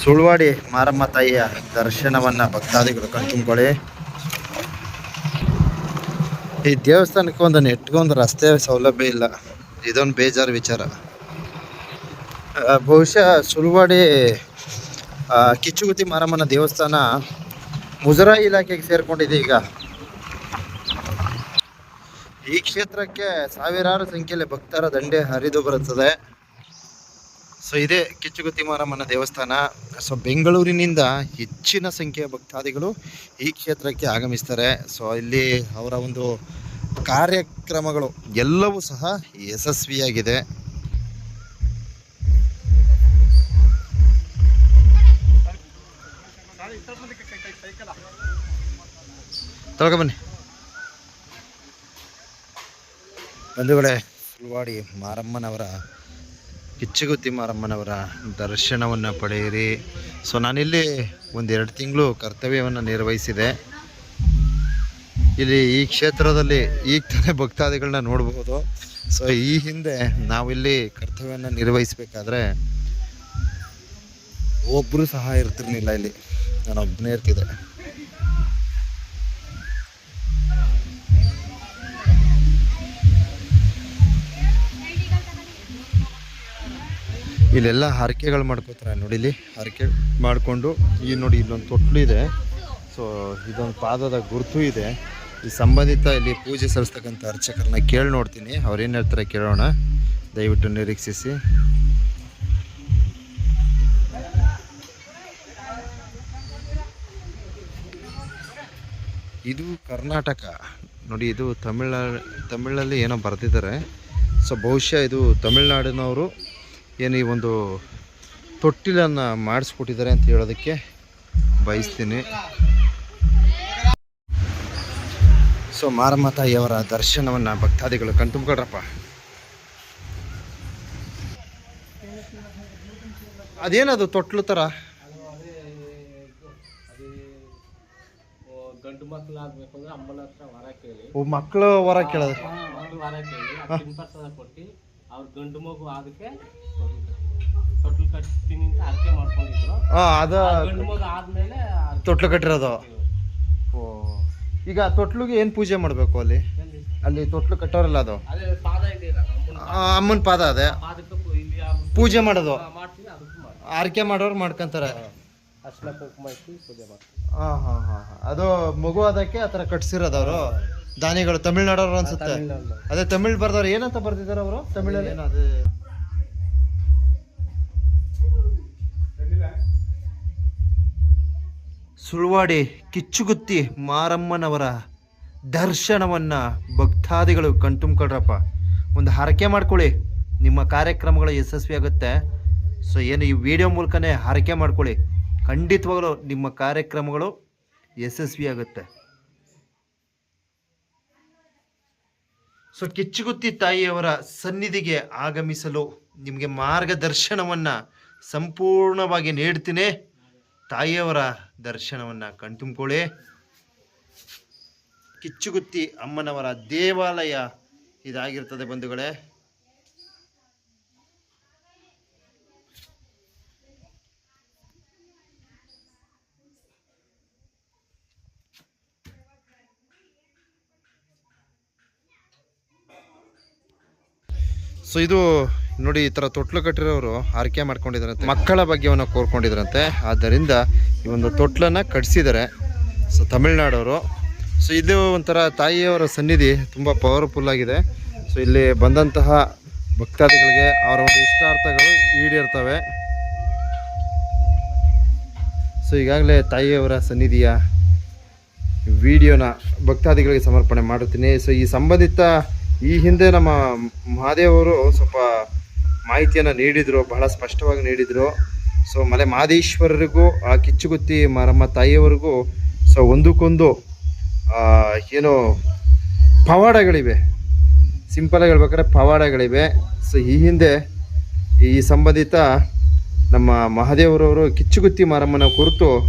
ಸುಳ್ವಾಡಿ ಮಾರಮ್ಮ ತಾಯಿಯ ದರ್ಶನವನ್ನ ಭಕ್ತಾದಿಗಳು ಕಣ್ತುಂಬ್ಕೊಳ್ಳಿ ಈ ದೇವಸ್ಥಾನಕ್ಕೆ ಒಂದು ನೆಟ್ಗೊಂದು ರಸ್ತೆ ಸೌಲಭ್ಯ ಇಲ್ಲ. ಇದೊಂದು ಬೇಜಾರು ವಿಚಾರ. ಬಹುಶಃ ಸುಳ್ವಾಡಿ ಕಿಚ್ಚುಗುತಿ ಮಾರಮ್ಮನ ದೇವಸ್ಥಾನ ಮುಜರಾಯಿ ಇಲಾಖೆಗೆ ಸೇರ್ಕೊಂಡಿದೆ ಈಗ. ಈ ಕ್ಷೇತ್ರಕ್ಕೆ ಸಾವಿರಾರು ಸಂಖ್ಯೆಯಲ್ಲಿ ಭಕ್ತರ ದಂಡೆ ಹರಿದು ಬರುತ್ತದೆ. ಸೊ ಇದೇ ಕಿಚ್ಚುಗುತ್ತಿ ಮಾರಮ್ಮನ ದೇವಸ್ಥಾನ. ಸೊ ಬೆಂಗಳೂರಿನಿಂದ ಹೆಚ್ಚಿನ ಸಂಖ್ಯೆಯ ಭಕ್ತಾದಿಗಳು ಈ ಕ್ಷೇತ್ರಕ್ಕೆ ಆಗಮಿಸ್ತಾರೆ. ಸೊ ಇಲ್ಲಿ ಅವರ ಒಂದು ಕಾರ್ಯಕ್ರಮಗಳು ಎಲ್ಲವೂ ಸಹ ಯಶಸ್ವಿಯಾಗಿದೆ. ಬನ್ನಿ. ಬಂಧುಗಳೇ, ಸುಳ್ವಾಡಿ ಮಾರಮ್ಮನವರ ಕಿಚ್ಚುಗುತ್ತಿ ತಿಮ್ಮಾರಮ್ಮನವರ ದರ್ಶನವನ್ನು ಪಡೆಯಿರಿ. ಸೊ ನಾನಿಲ್ಲಿ ಒಂದೆರಡು ತಿಂಗಳು ಕರ್ತವ್ಯವನ್ನು ನಿರ್ವಹಿಸಿದೆ. ಇಲ್ಲಿ ಈ ಕ್ಷೇತ್ರದಲ್ಲಿ ಈಗ ತಾನೇ ಭಕ್ತಾದಿಗಳನ್ನ ನೋಡಬಹುದು ಸೊ ಈ ಹಿಂದೆ ನಾವಿಲ್ಲಿ ಕರ್ತವ್ಯವನ್ನು ನಿರ್ವಹಿಸಬೇಕಾದ್ರೆ ಒಬ್ಬರು ಸಹ ಇರ್ತಿರ್ಲಿಲ್ಲ ಇಲ್ಲಿ. ನಾನು ಒಬ್ಬನೇ ಇರ್ತಿದ್ದೆ. ಇಲ್ಲೆಲ್ಲ ಹರಕೆಗಳು ಮಾಡ್ಕೋತಾರೆ ನೋಡಿ ಇಲ್ಲಿ. ಹರಕೆ ಮಾಡಿಕೊಂಡು ಈ ನೋಡಿ ಇಲ್ಲೊಂದು ತೊಟ್ಲು ಇದೆ. ಸೊ ಇದೊಂದು ಪಾದದ ಗುರುತು ಇದೆ. ಈ ಸಂಬಂಧಿತ ಇಲ್ಲಿ ಪೂಜೆ ಸಲ್ಲಿಸ್ತಕ್ಕಂಥ ಅರ್ಚಕರನ್ನ ಕೇಳಿ ನೋಡ್ತೀನಿ. ಅವ್ರೇನು ಹೇಳ್ತಾರೆ ಕೇಳೋಣ. ದಯವಿಟ್ಟು ನಿರೀಕ್ಷಿಸಿ. ಇದು ಕರ್ನಾಟಕ. ನೋಡಿ, ಇದು ತಮಿಳ್ನಾಡು ತಮಿಳಲ್ಲಿ ಏನೋ ಬರೆದಿದ್ದಾರೆ. ಸೊ ಬಹುಶಃ ಇದು ತಮಿಳ್ನಾಡಿನವರು ಏನು ಈ ಒಂದು ತೊಟ್ಟಿಲನ್ನು ಮಾಡಿಸ್ಕೊಟ್ಟಿದ್ದಾರೆ ಅಂತ ಹೇಳೋದಕ್ಕೆ ಬಯಸ್ತೀನಿ. ಸೊ ಮಾರಮ್ಮ ತಾಯಿಯವರ ದರ್ಶನವನ್ನು ಭಕ್ತಾದಿಗಳು ಕಣ್ತುಂಬ್ಕೊಳ್ರಪ್ಪ ಅದೇನದು ತೊಟ್ಲು ಥರ ಗಂಡು ಮಕ್ಳು ಆಗ್ಬೇಕು ಅಂದ್ರೆ ಅಮ್ಮನ ಹತ್ರ ವರ ಕೇಳಿ. ಮಕ್ಕಳು ಹೊರ ಕೇಳೋದು ವರ ಕೇಳಿ ಕೊಟ್ಟು. ಅವ್ರ ಗಂಡು ಮಗು ಅದಕ್ಕೆ ತೊಟ್ಲು ಕಟ್ತೀನಿ ಅಂತ ಅರ್ಕೆ ಮಾಡ್ಕೊಂಡಿದ್ರು. ಹಾಂ ಅದು ಗಂಡು ಮಗು ಆದ್ಮೇಲೆ ತೊಟ್ಲು ಕಟ್ಟಿರೋದು. ಓ. ಈಗ ತೊಟ್ಲಿಗೆ ಏನು ಪೂಜೆ ಮಾಡಬೇಕು ಅಲ್ಲಿ? ಅಲ್ಲಿ ತೊಟ್ಲು ಕಟ್ಟೋರಲ್ಲ ಅದು? ಅಮ್ಮನ ಪಾದ ಅದೇ? ಪೂಜೆ ಮಾಡೋದು? ಆರ್ಕೆ ಮಾಡೋರು ಮಾಡ್ಕೊಂತಾರೆ. ಹಾಂ. ಹಾಂ ಹಾಂ ಅದು ಮಗು ಅದಕ್ಕೆ ಆ ಥರ ಕಟ್ಸಿರೋದು ಅವರು? ದಾನಿಗಳು ತಮಿಳ್ನಾಡವ್ರು ಅನ್ಸುತ್ತೆ. ಅದೇ ತಮಿಳ್ ಬರ್ದವ್ರು ಏನಂತ ಬರ್ದಿದ್ದಾರೆ ಅವರು? ತಮಿಳಲ್ಲಿ? ಅದೇ? ಸುಳ್ವಾಡಿ ಕಿಚ್ಚುಗುತ್ತಿ ಮಾರಮ್ಮನವರ ದರ್ಶನವನ್ನ ಭಕ್ತಾದಿಗಳು ಕಣ್ತುಂಬ್ಕೊಳ್ರಪ್ಪ ಒಂದು ಹರಕೆ ಮಾಡ್ಕೊಳ್ಳಿ. ನಿಮ್ಮ ಕಾರ್ಯಕ್ರಮಗಳು ಯಶಸ್ವಿ ಆಗುತ್ತೆ ಸೊ ಏನು ಈ ವಿಡಿಯೋ ಮೂಲಕನೇ ಹರಕೆ ಮಾಡ್ಕೊಳ್ಳಿ. ಖಂಡಿತವಾಗಲೂ ನಿಮ್ಮ ಕಾರ್ಯಕ್ರಮಗಳು ಯಶಸ್ವಿ ಸೊ ಕಿಚ್ಚುಗುತ್ತಿ ತಾಯಿಯವರ ಸನ್ನಿಧಿಗೆ ಆಗಮಿಸಲು ನಿಮಗೆ ಮಾರ್ಗದರ್ಶನವನ್ನು ಸಂಪೂರ್ಣವಾಗಿ ನೀಡ್ತೀನಿ. ತಾಯಿಯವರ ದರ್ಶನವನ್ನು ಕಣ್ತುಂಬಿಕೊಳ್ಳಿ. ಕಿಚ್ಚುಗುತ್ತಿ ಅಮ್ಮನವರ ದೇವಾಲಯ ಇದಾಗಿರ್ತದೆ ಬಂಧುಗಳೇ. ಸೊ ಇದು ನೋಡಿ ಈ ಥರ ತೊಟ್ಲು ಕಟ್ಟಿರೋರು ಆರಕೆ ಮಾಡ್ಕೊಂಡಿದ್ದಾರಂತೆ ಮಕ್ಕಳ ಭಾಗ್ಯವನ್ನು ಕೋರ್ಕೊಂಡಿದ್ರಂತೆ. ಆದ್ದರಿಂದ ಈ ಒಂದು ತೊಟ್ಲನ್ನು ಕಟ್ಸಿದ್ದಾರೆ. ಸೊ ತಮಿಳ್ನಾಡವರು. ಸೊ ಇದು ಒಂಥರ ತಾಯಿಯವರ ಸನ್ನಿಧಿ. ತುಂಬ ಪವರ್ಫುಲ್ ಆಗಿದೆ. ಸೊ ಇಲ್ಲಿ ಬಂದಂತಹ ಭಕ್ತಾದಿಗಳಿಗೆ ಅವರ ಒಂದು ಇಷ್ಟಾರ್ಥಗಳು ಈಡೇರ್ತವೆ. ಸೊ ಈಗಾಗಲೇ ತಾಯಿಯವರ ಸನ್ನಿಧಿಯ ವಿಡಿಯೋನ ಭಕ್ತಾದಿಗಳಿಗೆ ಸಮರ್ಪಣೆ ಮಾಡುತ್ತೀನಿ. ಸೊ ಈ ಸಂಬಂಧಿತ ಈ ಹಿಂದೆ ನಮ್ಮ ಮಹಾದೇವರು ಸ್ವಲ್ಪ ಮಾಹಿತಿಯನ್ನು ನೀಡಿದರು, ಬಹಳ ಸ್ಪಷ್ಟವಾಗಿ ನೀಡಿದರು. ಸೊ ಮಲೆ ಮಹದೇಶ್ವರರಿಗೂ, ಆ ಕಿಚ್ಚುಗುತ್ತಿ ಮಾರಮ್ಮ ತಾಯಿಯವರಿಗೂ, ಸೊ, ಒಂದಕ್ಕೊಂದು ಏನು ಪವಾಡಗಳಿವೆ. ಸಿಂಪಲಾಗಿ ಹೇಳ್ಬೇಕಾದ್ರೆ ಪವಾಡಗಳಿವೆ. ಸೊ ಈ ಹಿಂದೆ ಈ ಸಂಬಂಧಿತ ನಮ್ಮ ಮಹಾದೇವರವರು ಕಿಚ್ಚುಗುತ್ತಿ ಮಾರಮ್ಮನ ಕುರಿತು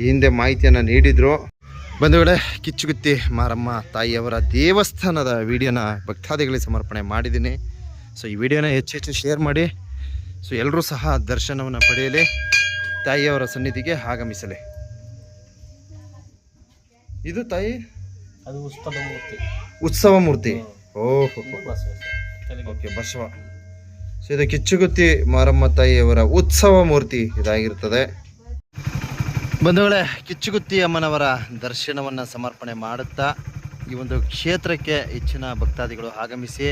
ಈ ಹಿಂದೆ ಮಾಹಿತಿಯನ್ನು ನೀಡಿದರು. ಬಂಧುಗಳೇ ಕಿಚ್ಚುಗುತ್ತಿ ಮಾರಮ್ಮ ತಾಯಿಯವರ ದೇವಸ್ಥಾನದ ವಿಡಿಯೋನ ಭಕ್ತಾದಿಗಳಿಗೆ ಸಮರ್ಪಣೆ ಮಾಡಿದ್ದೀನಿ. ಸೊ ಈ ವಿಡಿಯೋನ ಹೆಚ್ಚು ಹೆಚ್ಚು ಶೇರ್ ಮಾಡಿ. ಸೊ ಎಲ್ಲರೂ ಸಹ ದರ್ಶನವನ್ನು ಪಡೆಯಲಿ ತಾಯಿಯವರ ಸನ್ನಿಧಿಗೆ ಆಗಮಿಸಲಿ. ಇದು ತಾಯಿ? ಅದು ಉತ್ಸವ ಮೂರ್ತಿ. ಉತ್ಸವ ಮೂರ್ತಿ. ಓಹೋ ಓಕೆ ಬಸವ. ಸೊ ಇದು ಕಿಚ್ಚುಗುತ್ತಿ ಮಾರಮ್ಮ ತಾಯಿಯವರ ಉತ್ಸವ ಮೂರ್ತಿ ಇದಾಗಿರ್ತದೆ. ಬಂಧುಗಳೇ ಕಿಚ್ಚುಗುತ್ತಿ ಅಮ್ಮನವರ ದರ್ಶನವನ್ನು ಸಮರ್ಪಣೆ ಮಾಡುತ್ತಾ ಈ ಒಂದು ಕ್ಷೇತ್ರಕ್ಕೆ ಹೆಚ್ಚಿನ ಭಕ್ತಾದಿಗಳು ಆಗಮಿಸಿ